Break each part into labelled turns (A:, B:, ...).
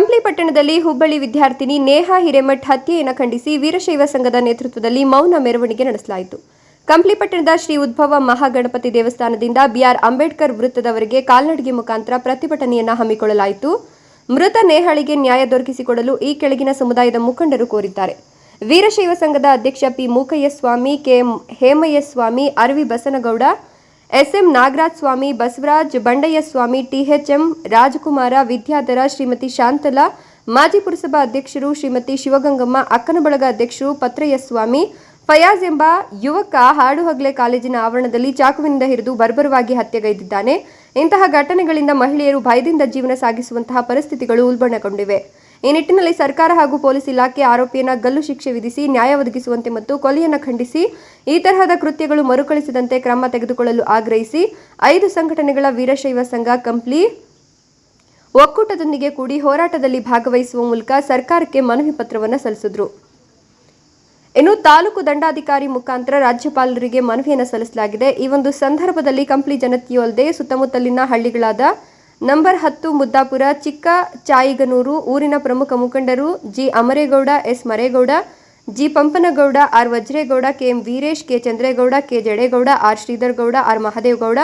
A: ಕಂಪ್ಲಿ ಪಟ್ಟಣದಲ್ಲಿ ಹುಬ್ಬಳ್ಳಿ ವಿದ್ಯಾರ್ಥಿನಿ ನೇಹಾ ಹಿರೇಮಠ್ ಹತ್ಯೆಯನ್ನು ಖಂಡಿಸಿ ವೀರಶೈವ ಸಂಘದ ನೇತೃತ್ವದಲ್ಲಿ ಮೌನ ಮೆರವಣಿಗೆ ನಡೆಸಲಾಯಿತು. ಕಂಪ್ಲಿ ಪಟ್ಟಣದ ಶ್ರೀ ಉದ್ಭವ ಮಹಾಗಣಪತಿ ದೇವಸ್ಥಾನದಿಂದ ಬಿಆರ್ ಅಂಬೇಡ್ಕರ್ ವೃತ್ತದವರೆಗೆ ಕಾಲ್ನಡಿಗೆ ಮುಖಾಂತರ ಪ್ರತಿಭಟನೆಯನ್ನು ಹಮ್ಮಿಕೊಳ್ಳಲಾಯಿತು. ಮೃತ ನೇಹಾಳಿಗೆ ನ್ಯಾಯ ದೊರಕಿಸಿಕೊಡಲು ಈ ಕೆಳಗಿನ ಸಮುದಾಯದ ಮುಖಂಡರು ಕೋರಿದ್ದಾರೆ. ವೀರಶೈವ ಸಂಘದ ಅಧ್ಯಕ್ಷ P Mookayya Swamy KM Hemayya Swami Aravi Basanagouda SM Nagaraj Swami, Basavaraj Bandayya Swami THM Rajakumara, Vidyadhara Shrimati Shantala, ಮಾಜಿ ಪುರಸಭಾ ಅಧ್ಯಕ್ಷರು ಶ್ರೀಮತಿ ಶಿವಗಂಗಮ್ಮ, ಅಕ್ಕನಬಳಗ ಅಧ್ಯಕ್ಷರು ಪತ್ರಯ್ಯಸ್ವಾಮಿ ಫಯಾಜ್ ಎಂಬ ಯುವಕ ಹಾಡುಹಗಲೆ ಕಾಲೇಜಿನ ಆವರಣದಲ್ಲಿ ಚಾಕುವಿನಿಂದ ಹಿಡಿದು ಬರ್ಬರವಾಗಿ ಹತ್ಯೆಗೈದಿದ್ದಾನೆ. ಇಂತಹ ಘಟನೆಗಳಿಂದ ಮಹಿಳೆಯರು ಭಯದಿಂದ ಜೀವನ ಸಾಗಿಸುವಂತಹ ಪರಿಸ್ಥಿತಿಗಳು ಉಲ್ಬಣಗೊಂಡಿವೆ. ಈ ನಿಟ್ಟಿನಲ್ಲಿ ಸರ್ಕಾರ ಹಾಗೂ ಪೊಲೀಸ್ ಇಲಾಖೆ ಆರೋಪಿಯನ್ನ ಗಲ್ಲು ಶಿಕ್ಷೆ ವಿಧಿಸಿ ನ್ಯಾಯ ಒದಗಿಸುವಂತೆ ಮತ್ತು ಕೊಲೆಯನ್ನು ಖಂಡಿಸಿ ಈ ತರಹದ ಕೃತ್ಯಗಳು ಮರುಕಳಿಸದಂತೆ ಕ್ರಮ ತೆಗೆದುಕೊಳ್ಳಲು ಆಗ್ರಹಿಸಿ ಐದು ಸಂಘಟನೆಗಳ ವೀರಶೈವ ಸಂಘ ಕಂಪ್ಲಿ ಒಕ್ಕೂಟದೊಂದಿಗೆ ಕೂಡಿ ಹೋರಾಟದಲ್ಲಿ ಭಾಗವಹಿಸುವ ಮೂಲಕ ಸರ್ಕಾರಕ್ಕೆ ಮನವಿ ಪತ್ರವನ್ನು ಸಲ್ಲಿಸಿದ್ರು. ಇನ್ನು ತಾಲೂಕು ದಂಡಾಧಿಕಾರಿ ಮುಖಾಂತರ ರಾಜ್ಯಪಾಲರಿಗೆ ಮನವಿಯನ್ನು ಸಲ್ಲಿಸಲಾಗಿದೆ. ಈ ಒಂದು ಸಂದರ್ಭದಲ್ಲಿ ಕಂಪ್ಲಿ ಜನತೆಯೂ ಸುತ್ತಮುತ್ತಲಿನ ಹಳ್ಳಿಗಳಾದ ನಂಬರ್ ಹತ್ತು ಮುದ್ದಾಪುರ ಚಿಕ್ಕ ಚಾಯಿಗನೂರು ಊರಿನ ಪ್ರಮುಖ ಮುಖಂಡರು G Amaregowda, S Maregowda, G Pampanagowda, R Vajregowda KM Veeresh, K Chandregowda, K Jadegowda, R Sridhargowda, R Mahadevagowda,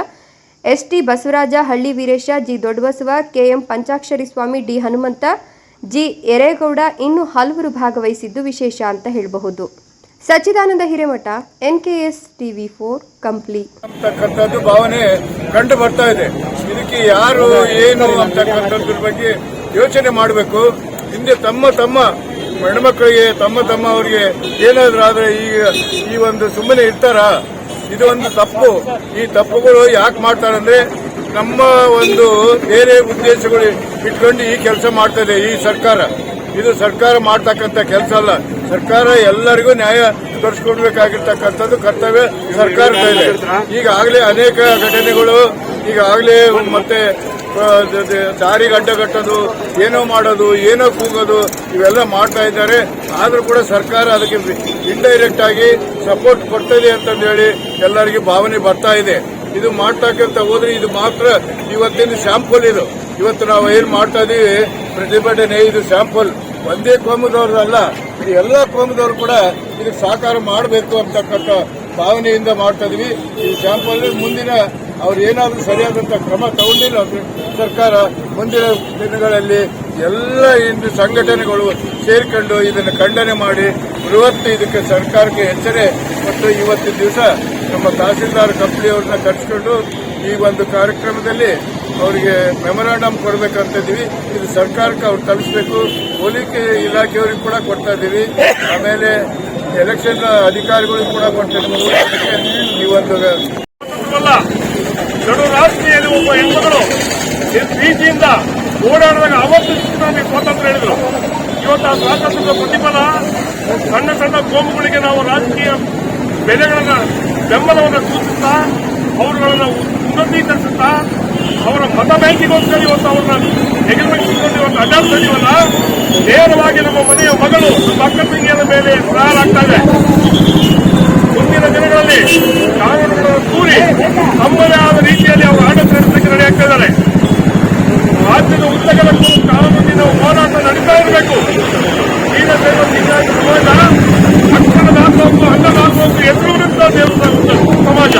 A: S T Basavaraja, Halli Veeresha, G Doddabasava KM Panchakshari Swamy, D Hanumantha, G Eregowda ಇನ್ನು ಹಲವರು ಭಾಗವಹಿಸಿದ್ದು ವಿಶೇಷ ಅಂತ ಹೇಳಬಹುದು. Sachidananda Hiremath S TV four complete
B: ಅಂತಕ್ಕಂಥದ್ದು ಭಾವನೆ ಕಂಡು ಬರ್ತಾ ಇದೆ. ಇದಕ್ಕೆ ಯಾರು ಏನು ಅಂತಕ್ಕಂಥದ್ರ ಬಗ್ಗೆ ಯೋಚನೆ ಮಾಡಬೇಕು. ಹಿಂದೆ ತಮ್ಮ ತಮ್ಮ ಹೆಣ್ಮಕ್ಳಿಗೆ, ತಮ್ಮ ತಮ್ಮ ಅವರಿಗೆ ಏನಾದ್ರೂ ಆದ್ರೆ ಈಗ ಈ ಒಂದು ಸುಮ್ಮನೆ ಇರ್ತಾರಾ? ಇದು ಒಂದು ತಪ್ಪು. ಈ ತಪ್ಪುಗಳು ಯಾಕೆ ಮಾಡ್ತಾರಂದ್ರೆ ನಮ್ಮ ಒಂದು ಬೇರೆ ಉದ್ದೇಶಗಳು ಇಟ್ಕೊಂಡು ಈ ಕೆಲಸ ಮಾಡ್ತಾ ಇದೆ ಈ ಸರ್ಕಾರ. ಇದು ಸರ್ಕಾರ ಮಾಡ್ತಕ್ಕಂಥ ಕೆಲಸ ಅಲ್ಲ. ಸರ್ಕಾರ ಎಲ್ಲರಿಗೂ ನ್ಯಾಯ ತೋರಿಸ್ಕೊಡ್ಬೇಕಾಗಿರ್ತಕ್ಕಂಥದ್ದು ಕರ್ತವ್ಯ ಸರ್ಕಾರದ ಈಗಾಗಲೇ ಅನೇಕ ಘಟನೆಗಳು, ಈಗಾಗಲೇ ಮತ್ತೆ ದಾರಿ ಗಡ್ಡ ಕಟ್ಟೋದು ಏನೋ ಮಾಡೋದು, ಏನೋ ಕೂಗೋದು, ಇವೆಲ್ಲ ಮಾಡ್ತಾ ಇದ್ದಾರೆ. ಆದರೂ ಕೂಡ ಸರ್ಕಾರ ಅದಕ್ಕೆ ಇಂಡೈರೆಕ್ಟ್ ಆಗಿ ಸಪೋರ್ಟ್ ಕೊಡ್ತದೆ ಅಂತಂದು ಹೇಳಿ ಎಲ್ಲರಿಗೂ ಭಾವನೆ ಬರ್ತಾ ಇದೆ. ಇದು ಮಾಡ್ತಕ್ಕಂತ ಹೋದ್ರೆ ಇದು ಮಾತ್ರ ಇವತ್ತಿನ ಸ್ಯಾಂಪಲ್ ಇದು. ಇವತ್ತು ನಾವು ಏನು ಮಾಡ್ತಾ ಇದೀವಿ? ಪ್ರತಿಭಟನೆ ಇದು ಸ್ಯಾಂಪಲ್ ಒಂದೇ ಕೋಮದವ್ರದಲ್ಲ ಇದು ಎಲ್ಲ ಕೋಮದವರು ಕೂಡ ಇದಕ್ಕೆ ಸಹಕಾರ ಮಾಡಬೇಕು ಅಂತಕ್ಕಂಥ ಭಾವನೆಯಿಂದ ಮಾಡ್ತಾ ಇದೀವಿ. ಈ ಸ್ಯಾಂಪಲ್ ಮುಂದಿನ ಅವ್ರು ಏನಾದ್ರೂ ಸರಿಯಾದಂತ ಕ್ರಮ ತಗೊಂಡಿಲ್ಲ ಸರ್ಕಾರ ಮುಂದಿನ ದಿನಗಳಲ್ಲಿ ಎಲ್ಲ ಇಂದು ಸಂಘಟನೆಗಳು ಸೇರ್ಕೊಂಡು ಇದನ್ನು ಖಂಡನೆ ಮಾಡಿ, ಬೃಹತ್ ಇದಕ್ಕೆ ಸರ್ಕಾರಕ್ಕೆ ಎಚ್ಚರೆ ಮತ್ತು ಇವತ್ತಿನ ದಿವಸ ನಮ್ಮ ತಹಸೀಲ್ದಾರ್ ಕಂಪ್ನಿಯವ್ರನ್ನ ಕರೆಸ್ಕೊಂಡು ಈ ಒಂದು ಕಾರ್ಯಕ್ರಮದಲ್ಲಿ ಅವರಿಗೆ ಮೆಮೊರಾಂಡಮ್ ಕೊಡಬೇಕಂತ ಇದೀವಿ. ಇದು ಸರ್ಕಾರಕ್ಕೆ ಅವ್ರು ತಲುಪಿಸಬೇಕು. ಪೊಲೀಸ್ ಇಲಾಖೆಯವರಿಗೆ ಕೂಡ ಕೊಡ್ತಾ ಇದ್ದೀವಿ. ಆಮೇಲೆ ಎಲೆಕ್ಷನ್ ಅಧಿಕಾರಿಗಳಿಗೂ ಕೂಡ ಕೊಡ್ತಾ ಇದ್ದೀವಿ.
C: ಅಲ್ಲ, ನಡು ರಾಷ್ಟ್ರೀಯಲ್ಲಿ ಒಬ್ಬ ಹೆಣ್ಮಗಳು ಬೀಜಿಯಿಂದ ಓಡಾಡಿದಾಗ ಅವತ್ತು ನಮಗೆ ಸ್ವಾತಂತ್ರ್ಯ ಹೇಳಿದ್ರು. ಇವತ್ತು ಆ ಸ್ವಾತಂತ್ರ್ಯದ ಪ್ರತಿಫಲ, ಸಣ್ಣ ಸಣ್ಣ ಗೋಮುಗಳಿಗೆ ನಾವು ರಾಜಕೀಯ ಬೆಲೆಗಳನ್ನು ಬೆಂಬಲವನ್ನು ಸೂಚಿಸ್ತಾ, ಅವರುಗಳನ್ನು ಉನ್ನತೀಕರಿಸುತ್ತಾ ಅವರ ಮತ ಬ್ಯಾಂಕಿಗೋಸ್ಕರ ಇವತ್ತು ಅವ್ರನ್ನ ಇಟ್ಕೊಂಡು ಇವತ್ತು ಅಡ್ಡಾಡ್ತಿದೀವಲ್ಲ ನೇರವಾಗಿ ನಮ್ಮ ಮನೆಯ ಮಗಳು ನಮ್ಮ ಅಕ್ಕ ತಂಗಿಯರ ಮೇಲೆ ಆಗ್ತಾ ಇದೆ. ಮುಂದಿನ ದಿನಗಳಲ್ಲಿ ಕಾನೂನುಗಳನ್ನು ಕೂರಿ ತಮ್ಮದೇ ಆದ ರೀತಿಯಲ್ಲಿ ಅವರು ಆಡಳಿತ ನಡೆಸಲಿಕ್ಕೆ ರೆಡಿ ಆಗ್ತಾ ಇದ್ದಾರೆ. ರಾಜ್ಯದ ಉದ್ದಗಲಕ್ಕೂ ಕಾನೂನಿನ ಹೋರಾಟ ನಡೀತಾ ಇರಬೇಕು. ಸಮಾಜ ಅಕ್ಷರದಾಗಬೇಕು ಅನ್ನದಾಗಬೇಕು ಎದುರು ಸಮಾಜ.